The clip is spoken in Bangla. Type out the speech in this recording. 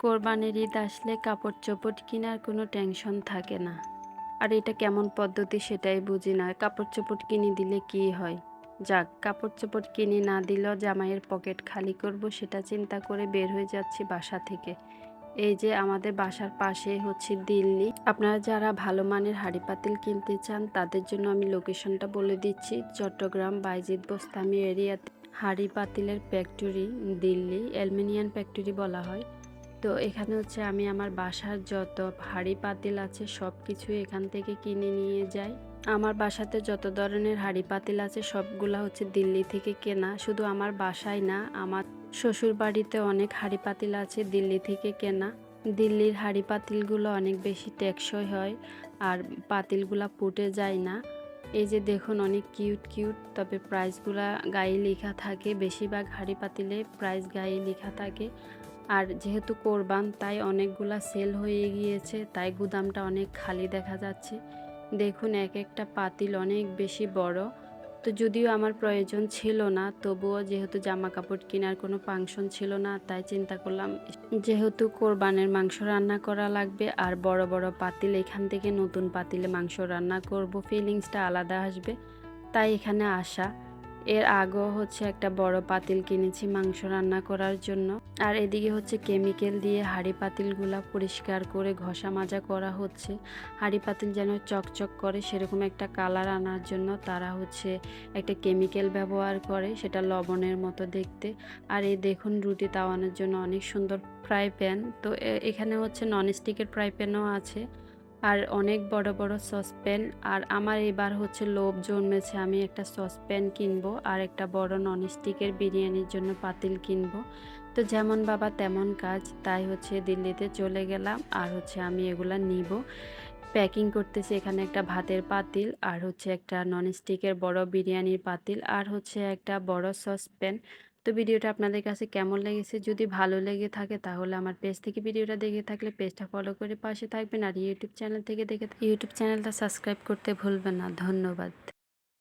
কোরবানির ঈদ আসলে কাপড় চোপড় কেনার কোনো টেনশন থাকে না। আর এটা কেমন পদ্ধতি সেটাই বুঝি না। কাপড় চোপড় কিনে দিলে কি হয়? যাক কাপড় চোপড় কিনে না দিলেও জামাইয়ের পকেট খালি করব সেটা চিন্তা করে বের হয়ে যাচ্ছি বাসা থেকে। এই যে আমাদের বাসার পাশে হচ্ছে দিল্লি। আপনারা যারা ভালো মানের হাঁড়ি পাতিল কিনতে চান, তাদের জন্য আমি লোকেশনটা বলে দিচ্ছি। চট্টগ্রাম বাইজিদ বোস্তামি এরিয়াতে হাড়ি পাতিলের ফ্যাক্টরি, দিল্লি, অ্যালমিনিয়াম ফ্যাক্টরি বলা হয়। তো এখানে হচ্ছে আমি আমার বাসার যত হাঁড়ি পাতিল আছে সব কিছুই এখান থেকে কিনে নিয়ে যাই। আমার বাসাতে যত ধরনের হাঁড়ি পাতিল আছে সবগুলা হচ্ছে দিল্লি থেকে কেনা। শুধু আমার বাসায় না, আমার শ্বশুর বাড়িতে অনেক হাঁড়ি পাতিল আছে দিল্লি থেকে কেনা। দিল্লির হাঁড়ি পাতিলগুলো অনেক বেশি টেকসই হয় আর পাতিলগুলা ফুটে যায় না। এই যে দেখুন অনেক কিউট কিউট, তবে প্রাইসগুলা গায়ে লেখা থাকে। বেশিরভাগ হাঁড়ি পাতিলে প্রাইস গায়ে লেখা থাকে। আর যেহেতু কোরবান, তাই অনেকগুলা সেল হয়ে গিয়েছে, তাই গুদামটা অনেক খালি দেখা যাচ্ছে। দেখুন, এক একটা পাতিল অনেক বেশি বড়। তো যদিও আমার প্রয়োজন ছিল না, তবুও যেহেতু জামা কাপড় কেনার কোনো ফাংশন ছিল না, তাই চিন্তা করলাম, যেহেতু কোরবানের মাংস রান্না করা লাগবে আর বড় বড় পাতিল, এখান থেকে নতুন পাতিলে মাংস রান্না করব ফিলিংসটা আলাদা আসবে। তাই এখানে আসা। এর আগেও হচ্ছে একটা বড় পাতিল কিনেছি মাংস রান্না করার জন্য। আর এদিকে হচ্ছে কেমিক্যাল দিয়ে হাঁড়ি পাতিলগুলা পরিষ্কার করে ঘষা মাজা করা হচ্ছে। হাঁড়ি পাতিল যেন চকচক করে সেরকম একটা কালার আনার জন্য তারা হচ্ছে একটা কেমিক্যাল ব্যবহার করে, সেটা লবণের মতো দেখতে। আর এই দেখুন রুটি তাওয়ানোর জন্য অনেক সুন্দর ফ্রাই প্যান। তো এখানে হচ্ছে ননস্টিকের ফ্রাই প্যানও আছে। আর অনেক বড় বড় সসপ্যান। আর আমার এবার হচ্ছে লোভ জন্মেছে, আমি একটা সসপ্যান কিনবো আর একটা বড় ননস্টিকের বিরিয়ানির জন্য পাতিল কিনবো। তো যেমন বাবা তেমন কাজ, তাই হচ্ছে দিল্লিতে চলে গেলাম আর হচ্ছে আমি এগুলা নিব। প্যাকিং করতেছি এখানে একটা ভাতের পাতিল আর হচ্ছে একটা ননস্টিকের বড় বিরিয়ানির পাতিল আর হচ্ছে একটা বড় সসপ্যান। তো ভিডিওটা আপনাদের কাছে কেমন লেগেছে? যদি ভালো লেগে থাকে তাহলে আমার পেজ থেকে ভিডিওটা দেখে থাকলে পেজটা ফলো করে পাশে থাকবেন আর ইউটিউব চ্যানেল থেকে দেখে ইউটিউব চ্যানেলটা সাবস্ক্রাইব করতে ভুলবেন না। ধন্যবাদ।